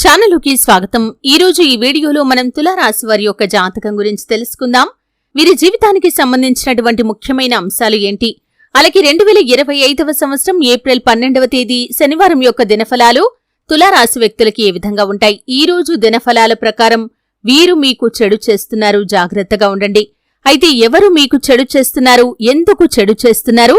ఛానలుకి స్వాగతం. ఈ రోజు ఈ వీడియోలో మనం తులారాశి వారి యొక్క జాతకం గురించి తెలుసుకుందాం. వీరి జీవితానికి సంబంధించినటువంటి ముఖ్యమైన అంశాలు ఏంటి? అలాగే రెండు వేల ఇరవై ఐదవ సంవత్సరం ఏప్రిల్ పన్నెండవ తేదీ శనివారం యొక్క దినఫలాలు తులారాశి వ్యక్తులకి ఏ విధంగా ఉంటాయి? ఈ రోజు దినఫలాల ప్రకారం వీరు మీకు చెడు చేస్తున్నారు. జాగ్రత్తగా ఉండండి. అయితే ఎవరు మీకు చెడు చేస్తున్నారు? ఎందుకు చెడు చేస్తున్నారు?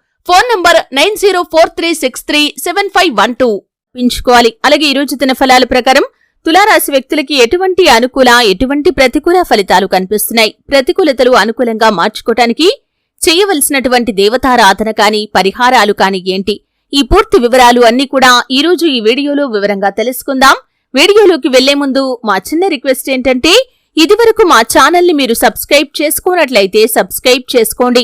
Phone number nine zero four three six three seven five one two. పెంచుకోవాలి అలాగే ఈ రోజు దిన ఫలాల ప్రకారం తులారాశి వ్యక్తులకి ఎటువంటి అనుకూల ఎటువంటి ప్రతికూల ఫలితాలు కనిపిస్తున్నాయి? ప్రతికూలతలు అనుకూలంగా మార్చుకోవటానికి చేయవలసినటువంటి దేవతారాధన కాని పరిహారాలు కాని ఏంటి? ఈ పూర్తి వివరాలు అన్ని కూడా ఈరోజు ఈ వీడియోలో వివరంగా తెలుసుకుందాం. వీడియోలోకి వెళ్ళే ముందు మా చిన్న రిక్వెస్ట్ ఏంటంటే ఇదివరకు మా ఛానల్ని మీరు సబ్స్క్రైబ్ చేసుకోనట్లయితే సబ్స్క్రైబ్ చేసుకోండి.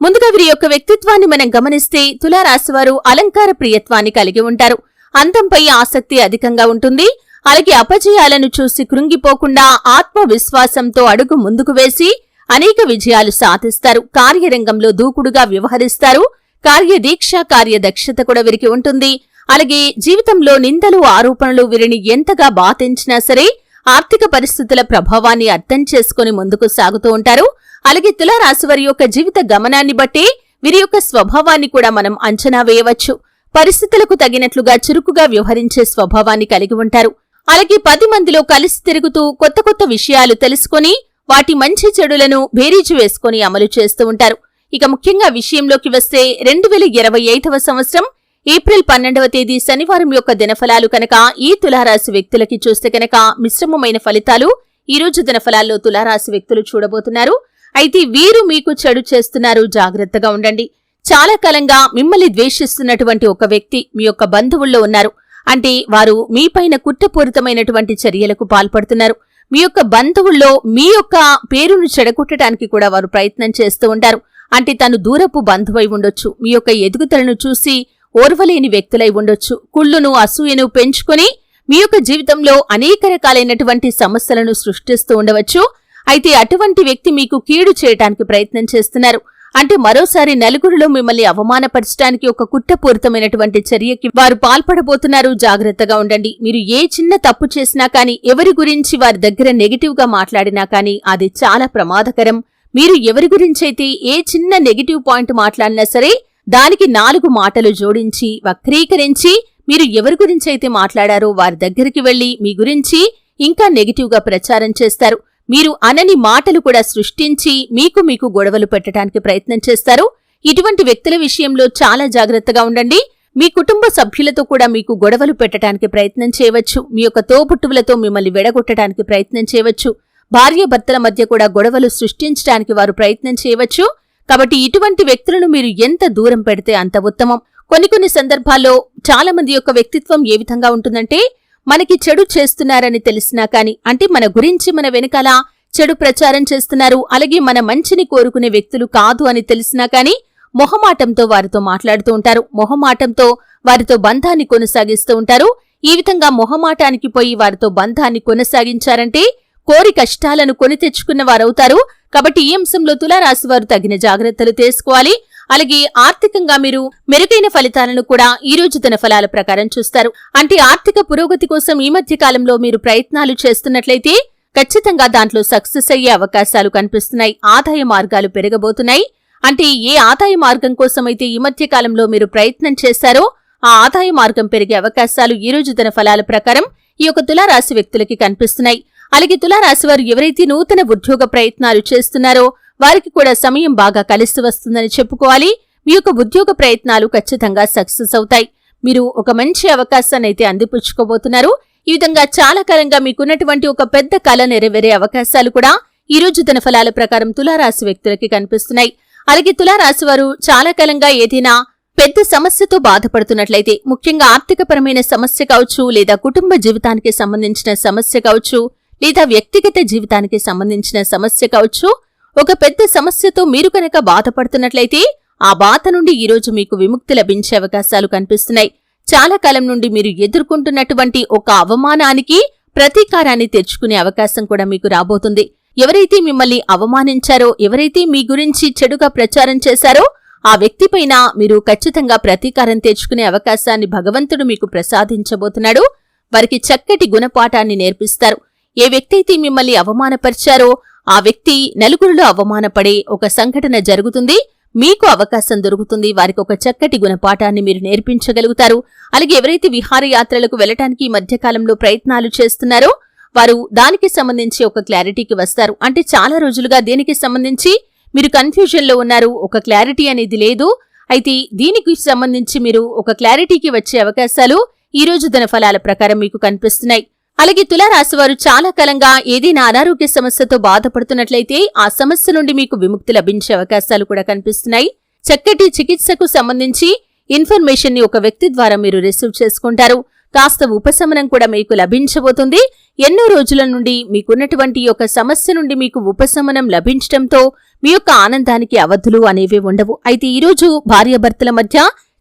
ముందుగా వీరి యొక్క వ్యక్తిత్వాన్ని మనం గమనిస్తే తులారాశివారు అలంకార ప్రియత్వాన్ని కలిగి ఉంటారు. అందంపై ఆసక్తి అధికంగా ఉంటుంది. అలాగే అపజయాలను చూసి కృంగిపోకుండా ఆత్మవిశ్వాసంతో అడుగు ముందుకు వేసి అనేక విజయాలు సాధిస్తారు. కార్యరంగంలో దూకుడుగా వ్యవహరిస్తారు. కార్యదీక్ష కార్యదక్షత కూడా వీరికి ఉంటుంది. అలాగే జీవితంలో నిందలు ఆరోపణలు వీరిని ఎంతగా బాధించినా సరే ఆర్థిక పరిస్థితుల ప్రభావాన్ని అర్థం చేసుకుని ముందుకు సాగుతూ ఉంటారు. అలాగే తులారాశి వారి యొక్క జీవిత గమనాన్ని బట్టి వీరి యొక్క స్వభావాన్ని కూడా మనం అంచనా వేయవచ్చు. పరిస్థితులకు తగినట్లుగా చురుకుగా వ్యవహరించే స్వభావాన్ని కలిగి ఉంటారు. అలాగే పది మందిలో కలిసి తిరుగుతూ కొత్త కొత్త విషయాలు తెలుసుకొని వాటి మంచి చెడులను బేరీజు వేసుకుని అమలు చేస్తూ ఉంటారు. ఇక ముఖ్యంగా విషయంలోకి వస్తే రెండు వేల ఇరవై ఐదవ సంవత్సరం ఏప్రిల్ పన్నెండవ తేదీ శనివారం యొక్క దినఫలాలు కనుక ఈ తులారాశి వ్యక్తులకి చూస్తే కనుక మిశ్రమమైన ఫలితాలు ఈ రోజు దినఫలాల్లో తులారాశి వ్యక్తులు చూడబోతున్నారు. అయితే వీరు మీకు చెడు చేస్తున్నారు. జాగ్రత్తగా ఉండండి. చాలా కాలంగా మిమ్మల్ని ద్వేషిస్తున్నటువంటి ఒక వ్యక్తి మీ యొక్క బంధువుల్లో ఉన్నారు. అంటే వారు మీపైన కుట్రపూరితమైనటువంటి చర్యలకు పాల్పడుతున్నారు. మీ యొక్క బంధువుల్లో మీ యొక్క పేరును చెడగొట్టడానికి కూడా వారు ప్రయత్నం చేస్తూ ఉంటారు. అంటే తను దూరపు బంధువై ఉండొచ్చు. మీ యొక్క ఎదుగుదలను చూసి ఓర్వలేని వ్యక్తులై ఉండొచ్చు. కుళ్ళును అసూయను పెంచుకొని మీ యొక్క జీవితంలో అనేక రకాలైనటువంటి సమస్యలను సృష్టిస్తూ ఉండవచ్చు. అయితే అటువంటి వ్యక్తి మీకు కీడు చేయటానికి ప్రయత్నం చేస్తున్నారు. అంటే మరోసారి నలుగురిలో మిమ్మల్ని అవమానపరచడానికి ఒక కుట్రపూరితమైనటువంటి చర్యకి వారు పాల్పడబోతున్నారు. జాగ్రత్తగా ఉండండి. మీరు ఏ చిన్న తప్పు చేసినా కానీ ఎవరి గురించి వారి దగ్గర నెగిటివ్గా మాట్లాడినా కానీ అది చాలా ప్రమాదకరం. మీరు ఎవరి గురించైతే ఏ చిన్న నెగిటివ్ పాయింట్ మాట్లాడినా సరే దానికి నాలుగు మాటలు జోడించి వక్రీకరించి మీరు ఎవరి గురించైతే మాట్లాడారో వారి దగ్గరికి వెళ్ళి మీ గురించి ఇంకా నెగిటివ్గా ప్రచారం చేస్తారు. మీరు అనని మాటలు కూడా సృష్టించి మీకు మీకు గొడవలు పెట్టడానికి ప్రయత్నం చేస్తారు. ఇటువంటి వ్యక్తుల విషయంలో చాలా జాగ్రత్తగా ఉండండి. మీ కుటుంబ సభ్యులతో కూడా మీకు గొడవలు పెట్టడానికి ప్రయత్నం చేయవచ్చు. మీ యొక్క తోబుట్టువులతో మిమ్మల్ని వెడగొట్టడానికి ప్రయత్నం చేయవచ్చు. భార్యాభర్తల మధ్య కూడా గొడవలు సృష్టించడానికి వారు ప్రయత్నం చేయవచ్చు. కాబట్టి ఇటువంటి వ్యక్తులను మీరు ఎంత దూరం పెడితే అంత ఉత్తమం. కొన్ని కొన్ని సందర్భాల్లో చాలా మంది యొక్క వ్యక్తిత్వం ఏ విధంగా ఉంటుందంటే మనకి చెడు చేస్తున్నారని తెలిసినా కాని అంటే మన గురించి మన వెనకాల చెడు ప్రచారం చేస్తున్నారు అలాగే మన మంచిని కోరుకునే వ్యక్తులు కాదు అని తెలిసినా కాని మొహమాటంతో వారితో మాట్లాడుతూ ఉంటారు. మొహమాటంతో వారితో బంధాన్ని కొనసాగిస్తూ ఉంటారు. ఈ విధంగా మొహమాటానికి పోయి వారితో బంధాన్ని కొనసాగించారంటే కోరి కష్టాలను కొని తెచ్చుకున్న వారవుతారు. కాబట్టి ఈ అంశంలో తులారాశి వారు తగిన జాగ్రత్తలు తీసుకోవాలి. అలాగే ఆర్థికంగా మీరు మెరుగైన ఫలితాలను కూడా ఈ రోజు తన ఫలాల ప్రకారం చూస్తారు. అంటే ఆర్థిక పురోగతి కోసం ఈ మధ్య కాలంలో మీరు ప్రయత్నాలు చేస్తున్నట్లయితే ఖచ్చితంగా దాంట్లో సక్సెస్ అయ్యే అవకాశాలు కనిపిస్తున్నాయి. ఆదాయ మార్గాలు పెరగబోతున్నాయి. అంటే ఏ ఆదాయ మార్గం కోసమైతే ఈ మధ్య కాలంలో మీరు ప్రయత్నం చేశారో ఆ ఆదాయ మార్గం పెరిగే అవకాశాలు ఈ రోజు తన ఫలాల ప్రకారం ఈ యొక్క తులారాశి వ్యక్తులకి కనిపిస్తున్నాయి. అలాగే తులారాశి వారు ఎవరైతే నూతన ఉద్యోగ ప్రయత్నాలు చేస్తున్నారో వారికి కూడా సమయం బాగా కలిసి వస్తుందని చెప్పుకోవాలి. మీ యొక్క ఉద్యోగ ప్రయత్నాలు ఖచ్చితంగా సక్సెస్ అవుతాయి. మీరు ఒక మంచి అవకాశాన్ని అయితే అందిపుచ్చుకోబోతున్నారు. ఈ విధంగా చాలా కాలంగా మీకున్నటువంటి ఒక పెద్ద కళ నెరవేరే అవకాశాలు కూడా ఈ రోజు ధనఫలాల ఫలాల ప్రకారం తులారాశి వ్యక్తులకి కనిపిస్తున్నాయి. అలాగే తులారాశి వారు చాలా కాలంగా ఏదైనా పెద్ద సమస్యతో బాధపడుతున్నట్లయితే ముఖ్యంగా ఆర్థికపరమైన సమస్య కావచ్చు లేదా కుటుంబ జీవితానికి సంబంధించిన సమస్య కావచ్చు లేదా వ్యక్తిగత జీవితానికి సంబంధించిన సమస్య కావచ్చు ఒక పెద్ద సమస్యతో మీరు కనుక బాధపడుతున్నట్లయితే ఆ బాధ నుండి ఈరోజు మీకు విముక్తి లభించే అవకాశాలు కనిపిస్తున్నాయి. చాలా కాలం నుండి మీరు ఎదుర్కొంటున్నటువంటి ఒక అవమానానికి ప్రతీకారాన్ని తెచ్చుకునే అవకాశం కూడా మీకు రాబోతుంది. ఎవరైతే మిమ్మల్ని అవమానించారో ఎవరైతే మీ గురించి చెడుగా ప్రచారం చేశారో ఆ వ్యక్తిపైన మీరు ఖచ్చితంగా ప్రతీకారం తెచ్చుకునే అవకాశాన్ని భగవంతుడు మీకు ప్రసాదించబోతున్నాడు. వారికి చక్కటి గుణపాఠాన్ని నేర్పిస్తారు. ఏ వ్యక్తి అయితే మిమ్మల్ని అవమానపరిచారో ఆ వ్యక్తి నలుగురిలో అవమానపడే ఒక సంఘటన జరుగుతుంది. మీకు అవకాశం దొరుకుతుంది. వారికి ఒక చక్కటి గుణపాఠాన్ని మీరు నేర్పించగలుగుతారు. అలాగే ఎవరైతే విహారయాత్రలకు వెళ్ళటానికి ఈ మధ్యకాలంలో ప్రయత్నాలు చేస్తున్నారో వారు దానికి సంబంధించి ఒక క్లారిటీకి వస్తారు. అంటే చాలా రోజులుగా దీనికి సంబంధించి మీరు కన్ఫ్యూజన్లో ఉన్నారు ఒక క్లారిటీ అనేది లేదు. అయితే దీనికి సంబంధించి మీరు ఒక క్లారిటీకి వచ్చే అవకాశాలు ఈ రోజు ధన ఫలాల ప్రకారం మీకు కనిపిస్తున్నాయి. అలాగే తులారాశి వారు చాలా కాలంగా ఏదైనా అనారోగ్య సమస్యతో బాధపడుతున్నట్లయితే ఆ సమస్య నుండి మీకు విముక్తి లభించే అవకాశాలు కూడా కనిపిస్తున్నాయి. చక్కటి చికిత్సకు సంబంధించి ఇన్ఫర్మేషన్ని ఒక వ్యక్తి ద్వారా మీరు రిసీవ్ చేసుకుంటారు. కాస్త ఉపశమనం కూడా మీకు లభించబోతుంది. ఎన్నో రోజుల నుండి మీకున్నటువంటి ఒక సమస్య నుండి మీకు ఉపశమనం లభించడంతో మీ యొక్క ఆనందానికి అవధులు అనేవి ఉండవు. అయితే ఈరోజు భార్యాభర్తల మధ్య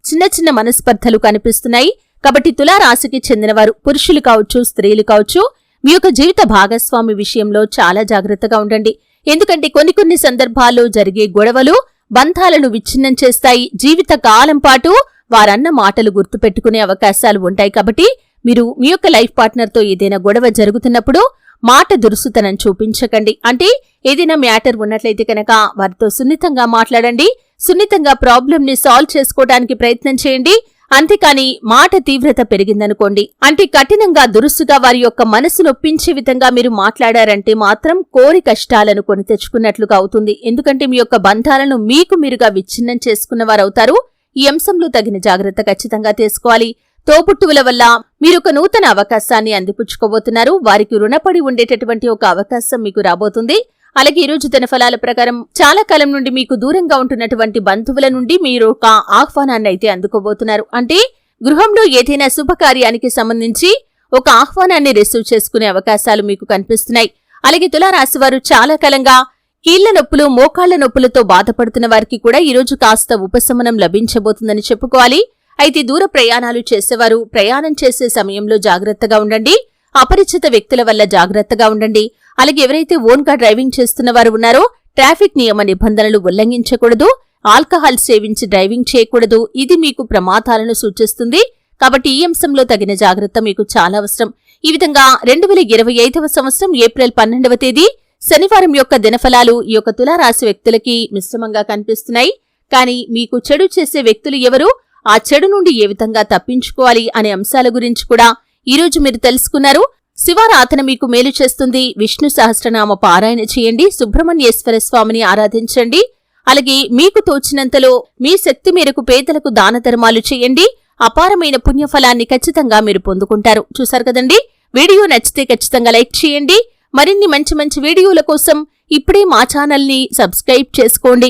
చిన్న చిన్న మనస్పర్ధలు కనిపిస్తున్నాయి. కాబట్టి తులారాశికి చెందినవారు పురుషులు కావచ్చు స్త్రీలు కావచ్చు మీ యొక్క జీవిత భాగస్వామి విషయంలో చాలా జాగ్రత్తగా ఉండండి. ఎందుకంటే కొన్ని కొన్ని సందర్భాల్లో జరిగే గొడవలు బంధాలను విచ్ఛిన్నం చేస్తాయి. జీవిత కాలం పాటు వారన్న మాటలు గుర్తుపెట్టుకునే అవకాశాలు ఉంటాయి కాబట్టి మీరు మీ యొక్క లైఫ్ పార్ట్నర్తో ఏదైనా గొడవ జరుగుతున్నప్పుడు మాట దురుసుతనం చూపించకండి. అంటే ఏదైనా మ్యాటర్ ఉన్నట్లయితే కనుక వారితో సున్నితంగా మాట్లాడండి. సున్నితంగా ప్రాబ్లమ్ని సాల్వ్ చేసుకోవడానికి ప్రయత్నం చేయండి. అంతేకాని మాట తీవ్రత పెరిగిందనుకోండి. అంటే కఠినంగా దురుసుగా వారి యొక్క మనసు నొప్పించే విధంగా మీరు మాట్లాడారంటే మాత్రం కోరి కష్టాలను కొని తెచ్చుకున్నట్లుగా అవుతుంది. ఎందుకంటే మీ యొక్క బంధాలను మీకు మీరుగా విచ్ఛిన్నం చేసుకున్న వారవుతారు. ఈ అంశంలో తగిన జాగ్రత్త ఖచ్చితంగా తీసుకోవాలి. తోబుట్టువుల వల్ల మీరొక నూతన అవకాశాన్ని అందిపుచ్చుకోబోతున్నారు. వారికి రుణపడి ఉండేటటువంటి ఒక అవకాశం మీకు రాబోతుంది. అలాగే ఈ రోజు తన ఫలాల ప్రకారం చాలా కాలం నుండి మీకు దూరంగా ఉంటున్నటువంటి బంధువుల నుండి మీరు ఒక ఆహ్వానాన్ని అయితే అందుకోబోతున్నారు. అంటే గృహంలో ఏదైనా శుభకార్యానికి సంబంధించి ఒక ఆహ్వానాన్ని రిసీవ్ చేసుకునే అవకాశాలు మీకు కనిపిస్తున్నాయి. అలాగే తులారాశి వారు చాలా కాలంగా కీళ్ళ నొప్పులు మోకాళ్ళ నొప్పులతో బాధపడుతున్న వారికి కూడా ఈరోజు కాస్త ఉపశమనం లభించబోతుందని చెప్పుకోవాలి. అయితే దూర ప్రయాణాలు చేసేవారు ప్రయాణం చేసే సమయంలో జాగ్రత్తగా ఉండండి. అపరిచిత వ్యక్తుల వల్ల జాగ్రత్తగా ఉండండి. అలాగే ఎవరైతే ఓన్గా డ్రైవింగ్ చేస్తున్న వారు ఉన్నారో ట్రాఫిక్ నియమ నిబంధనలు ఉల్లంఘించకూడదు. ఆల్కహాల్ సేవించి డ్రైవింగ్ చేయకూడదు. ఇది మీకు ప్రమాదాలను సూచిస్తుంది. కాబట్టి ఈ అంశంలో తగిన జాగ్రత్త మీకు చాలా అవసరం. ఈ విధంగా రెండు వేల ఇరవై ఐదవ సంవత్సరం ఏప్రిల్ పన్నెండవ తేదీ శనివారం యొక్క దినఫలాలు ఈ యొక్క తులారాశి వ్యక్తులకి మిశ్రమంగా కనిపిస్తున్నాయి. కానీ మీకు చెడు చేసే వ్యక్తులు ఎవరు? ఆ చెడు నుండి ఏ విధంగా తప్పించుకోవాలి అనే అంశాల గురించి కూడా ఈ రోజు మీరు తెలుసుకున్నారు. శివారాధన మీకు మేలు చేస్తుంది. విష్ణు సహస్రనామ పారాయణ చేయండి. సుబ్రహ్మణ్యేశ్వర స్వామిని ఆరాధించండి. అలాగే మీకు తోచినంతలో మీ శక్తి మేరకు పేదలకు దాన ధర్మాలు చేయండి. అపారమైన పుణ్యఫలాన్ని ఖచ్చితంగా మీరు పొందుకుంటారు. చూసారు కదండి? వీడియో నచ్చితే ఖచ్చితంగా లైక్ చేయండి. మరిన్ని మంచి మంచి వీడియోల కోసం ఇప్పుడే మా ఛానల్ని సబ్స్క్రైబ్ చేసుకోండి.